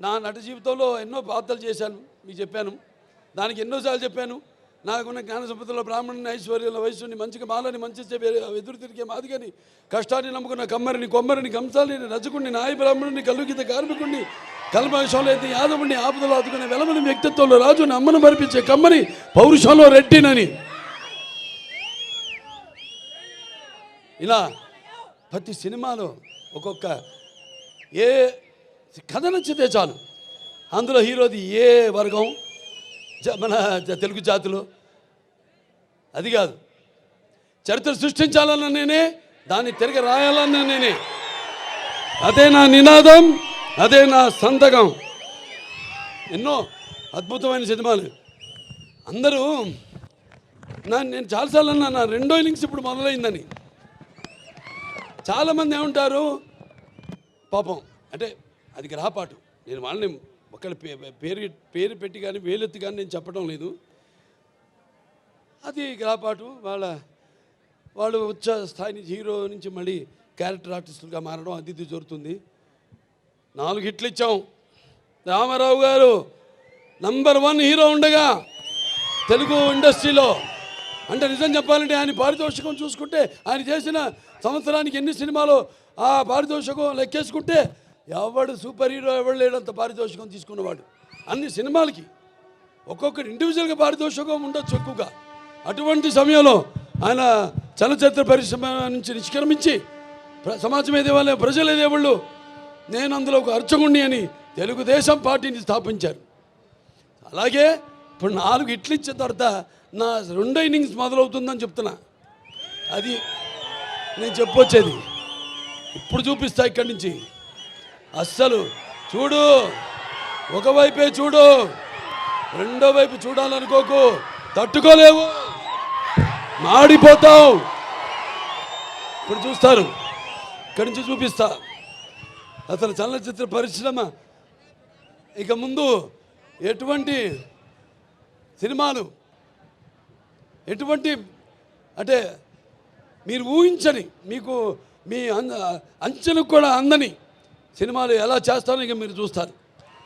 నా నట జీవితంలో ఎన్నో పాత్రలు చేశాను మీకు చెప్పాను. దానికి ఎన్నోసార్లు చెప్పాను. నాకున్న జ్ఞాన సంపదలో బ్రాహ్మణుని ఐశ్వర్యుల వయసుని మంచిగా మాలని మంచి ఎదురు తిరిగే మాదిగని కష్టాన్ని నమ్ముకున్న కమ్మరిని కొమ్మరిని కంసాలిని రజకుణ్ణి నాయ బ్రాహ్మణుని కలుగిత కార్మికుణ్ణి కల్మషంలో అయితే యాదవుని ఆపదలో అదుకునే వెలమని వ్యక్తిత్వంలో రాజుని అమ్మను మరిపించే కమ్మని పౌరుషంలో రెట్టినని ఇలా ప్రతి సినిమాలో ఒక్కొక్క ఏ కథ నచ్చితే చాలు. అందులో హీరోది ఏ వర్గం? జ- మన తెలుగు జాతిలో? అది కాదు. చరిత్ర సృష్టించాలన్న నేనే దాన్ని తిరిగి రాయాలన్న నేనే. అదే నా నినాదం అదే నా సంతకం. ఎన్నో అద్భుతమైన సినిమాలు. అందరూ నా నేను చాలాసార్లు అన్నా నా రెండో ఇన్నింగ్స్ ఇప్పుడు మొదలైందని. చాలామంది ఏమంటారు? పాపం. అంటే అది గ్రహపాటు. నేను వాళ్ళని ఒకళ్ళ పే- పేరు పేరు పెట్టి కానీ వేలెత్తి కానీ నేను చెప్పడం లేదు. అది గ్రహపాటు. వాళ్ళ వాళ్ళు వచ్చే స్థాయి నుంచి హీరో నుంచి మళ్ళీ క్యారెక్టర్ ఆర్టిస్టులుగా మారడం అది ఇది జరుగుతుంది. నాలుగు హిట్లు ఇచ్చాం. రామారావు గారు నంబర్ వన్ హీరో ఉండగా తెలుగు ఇండస్ట్రీలో. అంటే నిజం చెప్పాలంటే ఆయన పారితోషికం చూసుకుంటే ఆయన చేసిన సంవత్సరానికి ఎన్ని సినిమాలు ఆ పారితోషికం లెక్కేసుకుంటే ఎవడు సూపర్ హీరో ఎవడు లేడంత పారితోషికం తీసుకున్నవాడు. అన్ని సినిమాలకి ఒక్కొక్కటి ఇండివిజువల్గా పారితోషికం ఉండొచ్చు ఎక్కువగా. అటువంటి సమయంలో ఆయన చలచిత్ర పరిశ్రమ నుంచి నిష్క్రమించి ప్ర- సమాజం ఏదేవాళ్ళ ప్రజలు ఏదేవాళ్ళు నేను అందులో ఒక అర్చకుణ్ణి అని తెలుగుదేశం పార్టీని స్థాపించారు. అలాగే ఇప్పుడు నాలుగు ఇట్లు ఇచ్చిన తర్వాత నా రెండో ఇన్నింగ్స్ మొదలవుతుందని చెప్తున్నా. అది నేను చెప్పొచ్చేది. ఇప్పుడు చూపిస్తా ఇక్కడి నుంచి. అస్సలు చూడు. ఒకవైపే చూడు. రెండో వైపు చూడాలనుకోకు. తట్టుకోలేవు. మాడిపోతావు ఇప్పుడు చూస్తారు. ఇక్కడి నుంచి చూపిస్తా. అసలు చలనచిత్ర పరిశ్రమ. ఇక ముందు ఎటువంటి సినిమాలు ఎటువంటి అంటే మీరు ఊహించని మీకు మీ అంద అంచెలకు కూడా అందని సినిమాలు ఎలా చేస్తారో ఇక మీరు చూస్తారు.